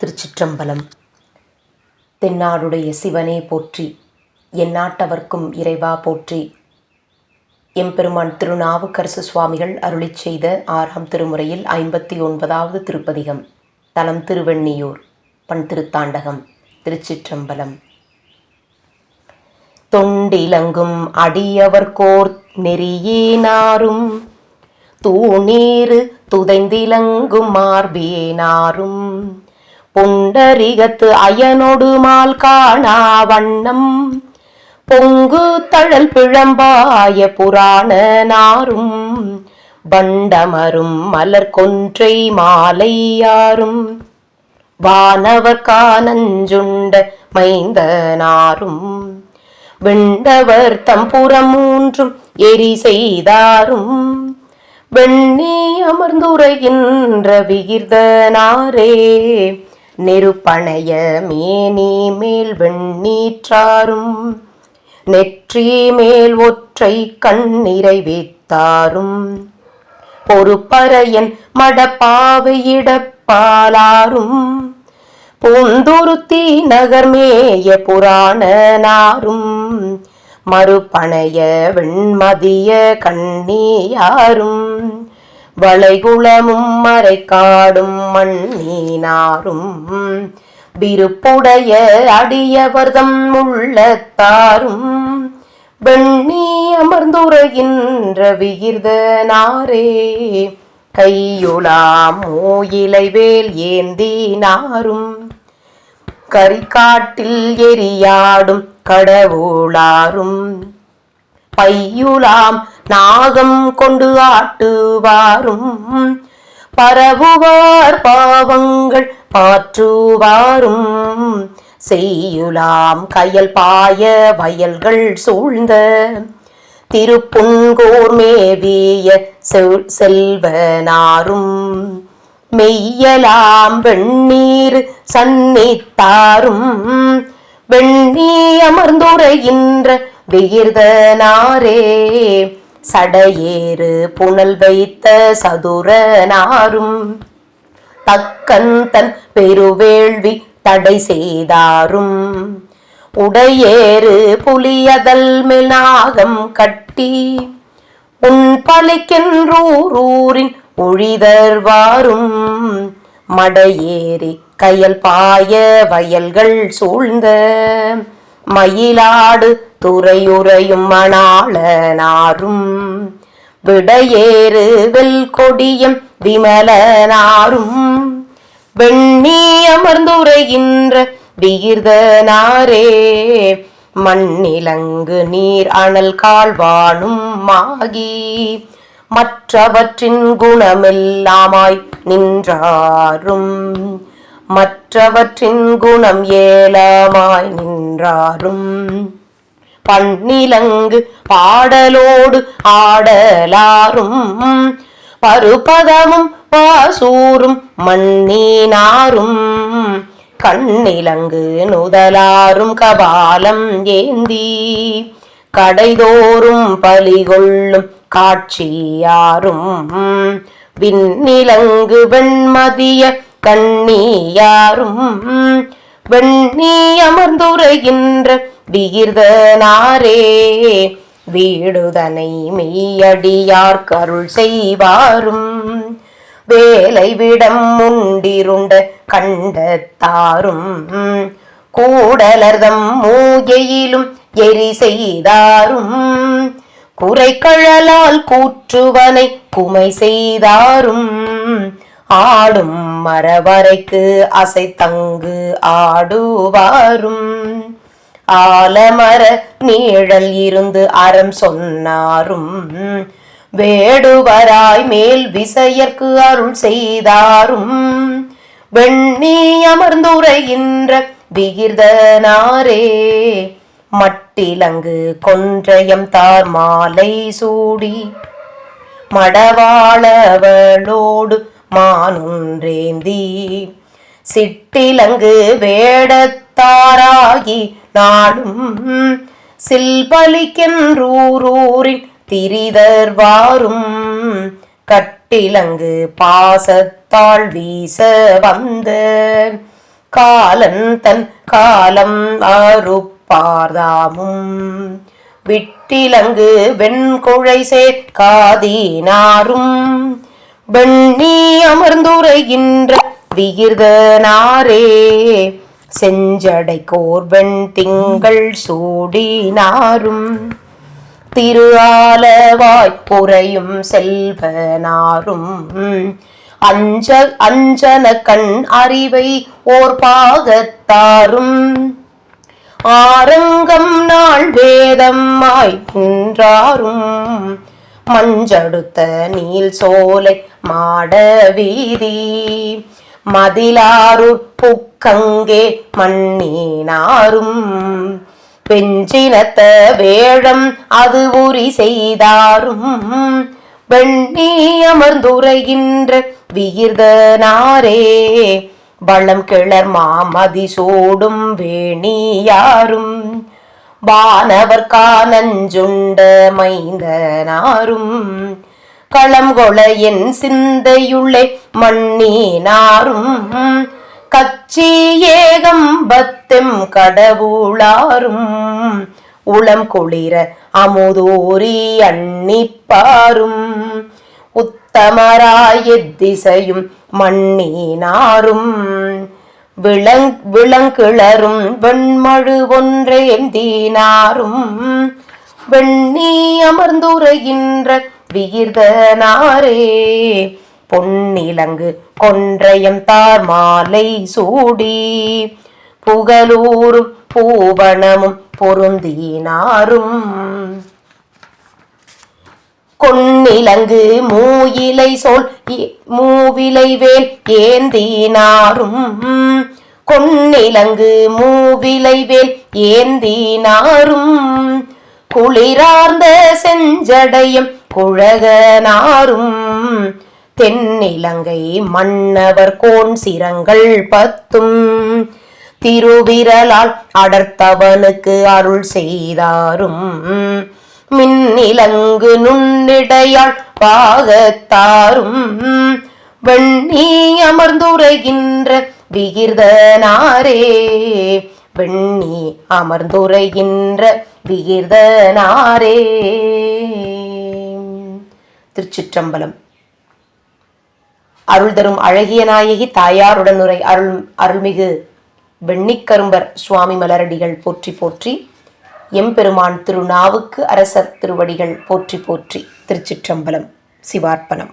திருச்சிற்றம்பலம். தென்னாடுடைய சிவனே போற்றி எந்நாட்டவர்க்கும் இறைவா போற்றி. எம்பெருமான் திருநாவுக்கரசு சுவாமிகள் அருளிச் செய்த ஆறாம் திருமுறையில் ஐம்பத்தி ஒன்பதாவது திருப்பதிகம் தலம் திருவெண்ணியூர் பண் திருத்தாண்டகம் திருச்சிற்றம்பலம். தொண்டிலங்கும் அடியவர்கோர் நெறியேனாரும் தூணீரு துதைந்திலங்கும் மார்பியேனாரும். புண்டரிகத்து அயனொடு மால் காணா வண்ணம். பொங்கு தழல் பிழம்பாய புராண நாரும். பண்டமரும் மலர் கொன்றை மாலையாரும் வானவர் கானஞ்சுண்ட மைந்தனாரும் விண்டவர் தம்புறம் மூன்றும் எரி செய்தாரும். வெண்ணி அமர்ந்துரைகின்ற விகிர்தனாரே நெருப்பணைய மேனி மேல் வெண்ணீற்றாரும் நெற்றி மேல் ஒற்றை கண் நிறைவேத்தாரும். பொறுப்பறையன் மடப்பாவையிடப்பாலாரும் பூந்துருத்தி நகர்மேய புராணனாரும். மறுபணைய வெண்மதிய கண்ணீயாரும். வளைகுளமும் மறைக்காடும் மண்ணீனாரும். விருப்புடைய அடியவர்தம் உள்ளத்தாரும். வெண்ணி அமர்ந்துரைகின்ற விகிர்தனாரே கையுலாம் மூயிலை வேல் ஏந்தினாரும் கரிகாட்டில் எரியாடும் கடவுளாரும். பையுலாம் நாகம் கொண்டு ஆட்டுவாரும். பரவுவார் பாவங்கள் பாற்றுவாரும். செய்யுலாம் கயல் பாய வயல்கள் சூழ்ந்த திருப்புன்கோர் மேவிய செல்வனாரும். மெய்யலாம் வெண்ணீர் சன்னித்தாரும். வெண்ணி அமர்ந்துரைகின்ற விகிர்தனாரே. சடையேறு புனல் வைத்த சதுரனாரும் தக்கன் தன் பெருவேள்வி தடை செய்தாரும். உடையேறு புலியதல் மேலாகம் கட்டி உன் பலிக்கென்றூரூரின் ஒழிதர்வாரும். மடையேறி கயல் பாய வயல்கள் சூழ்ந்த மயிலாடு துறையுறையும் மணாளனாரும். விடையேறு வெல் கொடியம் விமலனாரும். வெண்ணி அமர்ந்துரைகின்ற வீர்தனாரே மண்ணிலங்கு நீர் அனல் கால்வானும் மாகி மற்றவற்றின் குணமெல்லாமாய் நின்றாரும். மற்றவற்றின் குணம் ஏலாமாய் நின்றாரும் பன்னிலங்கு பாடலோடு ஆடலாரும் பருபதமும் பாசூரும் மண்ணீனாரும் கண்ணிலங்கு நுதலாரும் கபாலம் ஏந்தி கடைதோறும் பலிகொள்ளும் காட்சியாரும் விண்ணிலங்கு வெண்மதிய கண்ணியாரும் வெண்ணி அமர்ந்துரைகின்ற வீர்தனாரே வீடுதனை மெய்யடியார் கருள் செய்வாரும். வேலை விடம் உண்டிருண்ட கண்டத்தாரும் கூடலர்தம் மூகையிலும் எரி செய்தாரும். குறைக்கழலால் கூற்றுவனை குமை செய்தாரும். ஆடும் மரவரைக்கு அசைத்தங்கு ஆடுவாரும். ஆலமர நீழல் இருந்து அறம் சொன்னாரும். வேடுவராய் மேல் விசையற்கு அருள் செய்தாரும். வெண்ணி அமர்ந்துரைகின்ற விகிர்தனாரே மட்டிலங்கு கொன்றையம் தார் மாலை சூடி மடவாளவளோடு மானுன்றேந்தி சிட்டிலங்கு வேடத்தாராகி நாளும் சில்பலிக்கென்றூரூரின் திரிதர்வாரும் கட்டிலங்கு பாசத்தாள் வீச வந்த காலன் தன் காலம் அறுப்பார்தாமும். விட்டிலங்கு வெண்குழை சேர்க்காதீனாரும் வெண்ணி அமர்ந்துரைகின்ற விகிர்தனாரே செஞ்சடை கோர்வெண் திங்கள் சூடினாரும் திரு செல்வனாரும் அஞ்ச அஞ்சன கண் அறிவை ஓர் பாகத்தாரும். ஆரங்கம் நாள் வேதமாய் நின்றாரும். மஞ்சடுத்த நீல் சோலை மாட வீதி. மதிலாரூர் புக்கங்கே மண்ணினாரும். பெஞ்சினத்த வேழம் அது உரி செய்தாரும். வெண்ணி அமர்ந்துரைகின்ற விகிர்தனாரே வளம் கிளர் மாமதி சோடும் வேணியாரும். வானவர் கானஞ்சுண்ட மைந்தனாரும் களம் என் சிந்தையுள்ளே மண்ணினாரும் கச்சி ஏகம் பத்தெம் கடவுளாரும் உளம் குளிர அமுதூரி அன்னிப்பாரும் உத்தமராய திசையும் மண்ணினாரும். விளங் விளங்கிளரும் வெண்மழு ஒன்றேந்தீனாரும் வெண்ணி அமர்ந்துரைகின்ற விகிர்தனாரே பொன்னிலங்கு கொன்றையம் தார் மாலை சூடி. புகழூரும் பூவனமும் பொருந்தினாரும். கொன்னிலங்கு மூயிலை சோல் மூவிலை வேல் ஏந்தினாரும். கொன்னிலங்கு மூவிலை வேல் ஏந்தினாரும். குளிரார்ந்த செஞ்சடையும் குழகனாரும். தென்னிலங்கை மன்னவர் கோன் சிரங்கள் பத்தும். திருவிரலால் அடர்த்தவனுக்கு அருள் செய்தாரும். மின்னிலங்கு நுண்ணிடையாள் பாகத்தாரும் வெண்ணி அமர்ந்துரைகின்ற விகிர்தனாரே. வெண்ணி அமர்ந்துரைகின்ற விகிர்தனாரே. திருச்சிற்றம்பலம். அருள் தரும் அழகிய நாயகி தாயாருடன் உரை அருள் அருள்மிகு வெண்ணிக்கரும்பர் சுவாமி மலரடிகள் போற்றி போற்றி எம்பெருமான் திருநாவுக்கு அரசர் திருவடிகள் போற்றி போற்றி திருச்சிற்றம்பலம் சிவார்ப்பணம்.